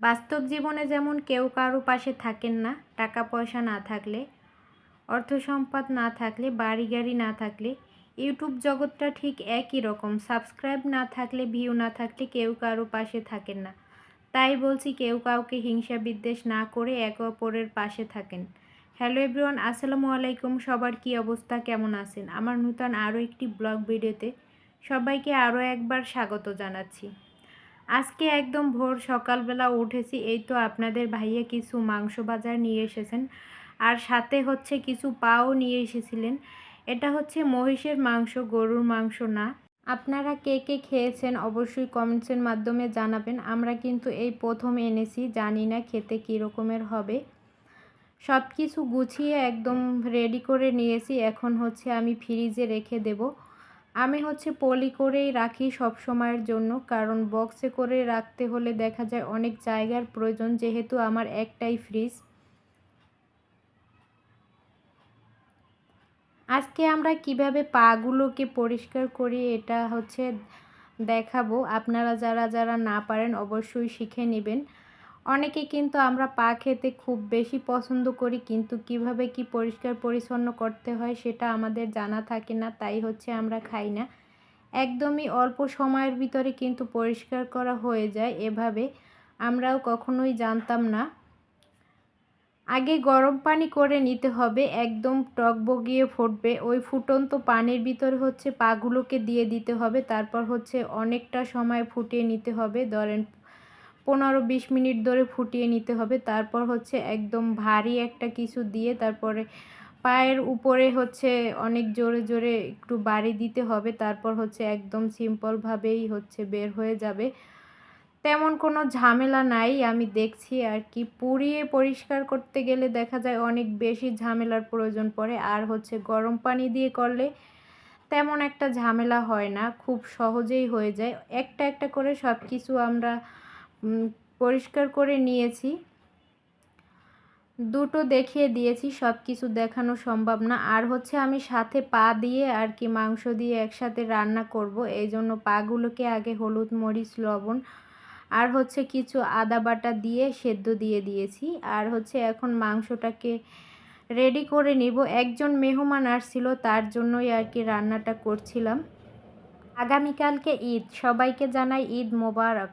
বাস্তব জীবনে যেমন কেউ কারও পাশে থাকেন না টাকা পয়সা না থাকলে অর্থ সম্পদ না থাকলে বাড়ি গাড়ি না থাকলে, ইউটিউব জগৎটা ঠিক একই রকম। সাবস্ক্রাইব না থাকলে, ভিউ না থাকলে কেউ কারও পাশে থাকেন না। তাই বলছি কেউ কাউকে হিংসা বিদ্বেষ না করে একে অপরের পাশে থাকেন। হ্যালো এভরিওয়ান, আসসালামু আলাইকুম। সবার কি অবস্থা? কেমন আছেন? আমার নূতন আরও একটি ব্লগ ভিডিওতে সবাইকে আরও একবার স্বাগত জানাচ্ছি। আজকে একদম ভোর সকালবেলা উঠেছি, এই তো আপনাদের ভাইয়া কিছু মাংস বাজার নিয়ে এসেছেন। আর সাথে হচ্ছে কিছু পাও নিয়ে এসেছিলেন। এটা হচ্ছে মহিষের মাংস, গরুর মাংস না। আপনারা কে কে খেয়েছেন অবশ্যই কমেন্টসের মাধ্যমে জানাবেন। আমরা কিন্তু এই প্রথম এনেছি, জানি না খেতে কী রকমের হবে। সব কিছু গুছিয়ে একদম রেডি করে নিয়েছি। এখন হচ্ছে আমি ফ্রিজে রেখে দেবো। আমি হচ্ছে পলি করেই রাখি সব সময়ের জন্য, কারণ বক্সে করে রাখতে হলে দেখা যায় অনেক জায়গার প্রয়োজন, যেহেতু আমার একটাই ফ্রিজ। আজকে আমরা কীভাবে পাগুলোকে পরিষ্কার করি এটা হচ্ছে দেখাবো। আপনারা যারা যারা না পারেন অবশ্যই শিখে নেবেন। অনেকে কিন্তু আমরা পা খেতে খুব বেশি পছন্দ করি, কিন্তু কীভাবে কি পরিষ্কার পরিচ্ছন্ন করতে হয় সেটা আমাদের জানা থাকে না, তাই হচ্ছে আমরা খাই না। একদমই অল্প সময়ের ভিতরে কিন্তু পরিষ্কার করা হয়ে যায়, এভাবে আমরাও কখনোই জানতাম না। আগে গরম পানি করে নিতে হবে, একদম টক বগিয়ে ফুটবে, ওই ফুটন্ত পানির ভিতরে হচ্ছে পাগুলোকে দিয়ে দিতে হবে, তারপর হচ্ছে অনেকটা সময় ফুটিয়ে নিতে হবে, ধরেন পনেরো বিশ মিনিট ধরে ফুটিয়ে নিতে হবে। তারপর হচ্ছে একদম ভারী একটা কিছু দিয়ে তারপরে পায়ের উপরে হচ্ছে অনেক জোরে জোরে একটু বাড়ি দিতে হবে। তারপর হচ্ছে একদম সিম্পলভাবেই হচ্ছে বের হয়ে যাবে। তেমন কোনো ঝামেলা নাই, আমি দেখছি আর কি। পুড়িয়ে পরিষ্কার করতে গেলে দেখা যায় অনেক বেশি ঝামেলার প্রয়োজন পড়ে। আর হচ্ছে গরম পানি দিয়ে করলে তেমন একটা ঝামেলা হয় না, খুব সহজেই হয়ে যায়। একটা একটা করে সব কিছু আমরা পরিষ্কার করে নিয়েছি। দুটো দেখিয়ে দিয়েছি সব কিছু দেখানো সম্ভব না। আর হচ্ছে আমি সাথে পা দিয়ে আর কি মাংস দিয়ে একসাথে রান্না করব। এই জন্য পাগুলোকে আগে হলুদ, মরিচ, লবণ আর হচ্ছে কিছু আদা বাটা দিয়ে সেদ্ধ দিয়ে দিয়েছি। আর হচ্ছে এখন মাংসটাকে রেডি করে নিব। একজন মেহমান আসছিল, তার জন্যই আর কি রান্নাটা করছিলাম। আগামীকালকে ঈদ। সবাইকে জানাই ঈদ মোবারক।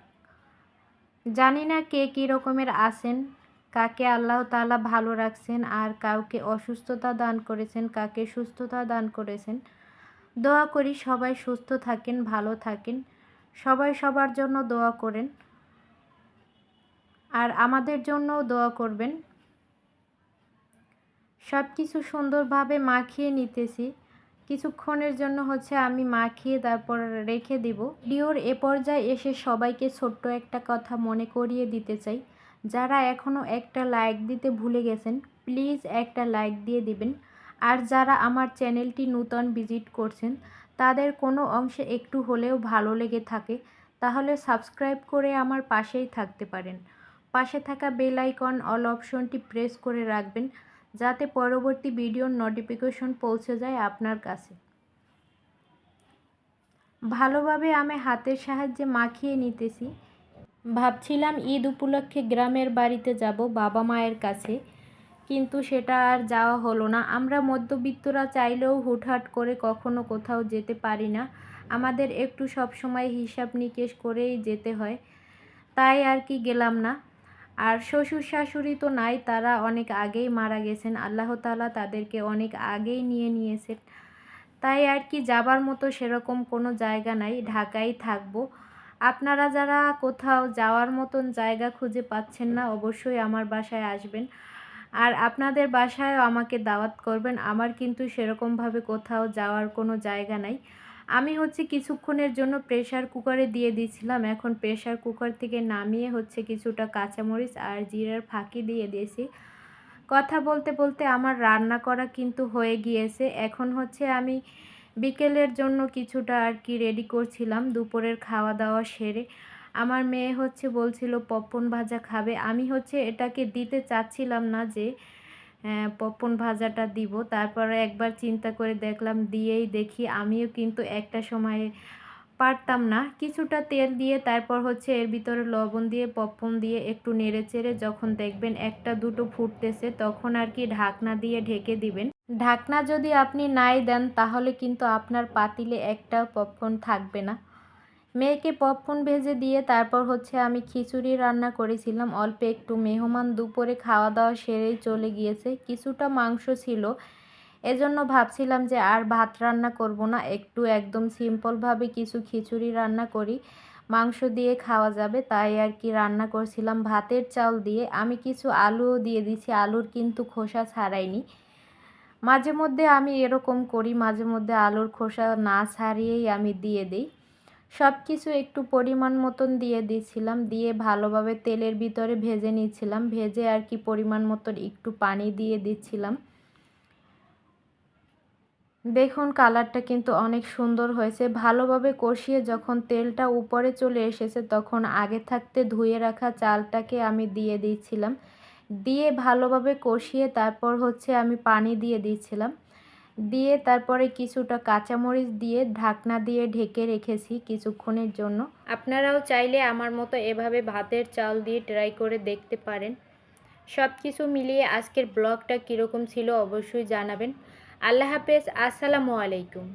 জানি না কে কী রকমের আছেন, কাকে আল্লাহ তালা ভালো রাখছেন আর কাউকে অসুস্থতা দান করেছেন, কাকে সুস্থতা দান করেছেন। দোয়া করি সবাই সুস্থ থাকেন, ভালো থাকেন। সবাই সবার জন্য দোয়া করেন। আর আমাদের জন্যও দোয়া করবেন। সব কিছু সুন্দরভাবে মাখিয়ে নিতেছি। কিছুক্ষণের জন্য হচ্ছে আমি মাখিয়ে তারপর রেখে দিব। ডিওর, এ পর্যায়ে এসে সবাইকে ছোট্ট একটা কথা মনে করিয়ে দিতে চাই। যারা এখনও একটা লাইক দিতে ভুলে গেছেন, প্লিজ একটা লাইক দিয়ে দিবেন। আর যারা আমার চ্যানেলটি নূতন ভিজিট করছেন, তাদের কোনো অংশে একটু হলেও ভালো লেগে থাকে, তাহলে সাবস্ক্রাইব করে আমার পাশেই থাকতে পারেন। পাশে থাকা বেল আইকন অল অপশনটি প্রেস করে রাখবেন। যাতে পরবর্তী ভিডিওর নোটিফিকেশন পৌঁছে যায় আপনার কাছে। ভালোভাবে আমি হাতের সাহায্যে মাখিয়ে নিতেছি। ভাবছিলাম ঈদ উপলক্ষে গ্রামের বাড়িতে যাব বাবা মায়ের কাছে, কিন্তু সেটা আর যাওয়া হলো না। আমরা মধ্যবিত্তরা চাইলেও হুটহাট করে কখনো কোথাও যেতে পারি না। আমাদের একটু সব সময় হিসাব নিকেশ করেই যেতে হয়। তাই আর কি গেলাম না। আর শ্বশুর শাশুড়ি তো নাই, তারা অনেক আগেই মারা গেছেন। আল্লাহ তালা তাদেরকে অনেক আগেই নিয়ে নিয়েছেন। তাই আর কি যাবার মতো সেরকম কোনো জায়গা নাই ঢাকায় থাকব। আপনারা যারা কোথাও যাওয়ার মতন জায়গা খুঁজে পাচ্ছেন না, অবশ্যই আমার বাসায় আসবেন। আর আপনাদের বাসায়ও আমাকে দাওয়াত করবেন, আমার কিন্তু সেরকমভাবে কোথাও যাওয়ার কোনো জায়গা নাই। আমি হচ্ছে কিছুক্ষণের জন্য প্রেশার কুকারে দিয়ে দিয়েছিলাম। এখন প্রেশার কুকার থেকে নামিয়ে হচ্ছে কিছুটা কাঁচামরিচ আর জিরার ফাঁকি দিয়ে দিয়েছি। কথা বলতে বলতে আমার রান্না করা কিন্তু হয়ে গিয়েছে। এখন হচ্ছে আমি বিকেলের জন্য কিছুটা আর কি রেডি করছিলাম দুপুরের খাওয়া দাওয়া সেরে। আমার মেয়ে হচ্ছে বলছিল পপন ভাজা খাবে। আমি হচ্ছে এটাকে দিতে চাচ্ছিলাম না যে পপন ভাজাটা দিব। তারপরে একবার চিন্তা করে দেখলাম, দিয়েই দেখি। আমিও কিন্তু একটা সময়ে পারতাম না। কিছুটা তেল দিয়ে, তারপর হচ্ছে এর ভিতরে লবণ দিয়ে পপকর্ন দিয়ে একটু নেড়ে চেড়ে যখন দেখবেন একটা দুটো ফুটতেছে, তখন আর কি ঢাকনা দিয়ে ঢেকে দিবেন। ঢাকনা যদি আপনি নাই দেন, তাহলে কিন্তু আপনার পাতিলে একটা পপকর্ন থাকবে না। মেয়েকে পপকর্ন ভেজে দিয়ে তারপর হচ্ছে আমি খিচুড়ি রান্না করেছিলাম। অল্প একটু মেহমান দুপুরে খাওয়া দাওয়া সেরেই চলে গিয়েছে। কিছুটা মাংস ছিল। এজন্য ভাবছিলাম যে আর ভাত রান্না করব না। একটু একদম সিম্পলভাবে কিছু খিচুড়ি রান্না করি। মাংস দিয়ে খাওয়া যাবে, তাই আর কি রান্না করছিলাম ভাতের চাল দিয়ে। আমি কিছু আলুও দিয়ে দিছি, আলুর কিন্তু খোসা ছাড়াইনি। মাঝে মধ্যে আমি এরকম করি, মাঝে মধ্যে আলুর খোসা না ছাড়িয়েই আমি দিয়ে দিই। সব কিছু একটু পরিমাণ মতন দিয়ে দিয়েছিলাম, দিয়ে ভালোভাবে তেলের ভিতরে ভেজে নিচ্ছিলাম ভেজে আর কি পরিমাণ মতন একটু পানি দিয়ে দিচ্ছিলাম। দেখুন কালারটা কিন্তু অনেক সুন্দর হয়েছে। ভালোভাবে কষিয়ে যখন তেলটা উপরে চলে এসেছে তখন আগে থাকতে ধুয়ে রাখা চালটাকে আমি দিয়ে দিয়েছিলাম দিয়ে ভালোভাবে কষিয়ে তারপর হচ্ছে আমি পানি দিয়ে দিয়েছিলাম দিয়ে তারপরে কিছুটা কাঁচামরিচ দিয়ে ঢাকনা দিয়ে ঢেকে রেখেছি কিছুক্ষণের জন্য। আপনারাও চাইলে আমার মতো এভাবে ভাতের চাল দিয়ে ট্রাই করে দেখতে পারেন। সব কিছু মিলিয়ে আজকের ব্লগটা কীরকম ছিল অবশ্যই জানাবেন। আল্লাহ হাফেজ, আসসালামু আলাইকুম।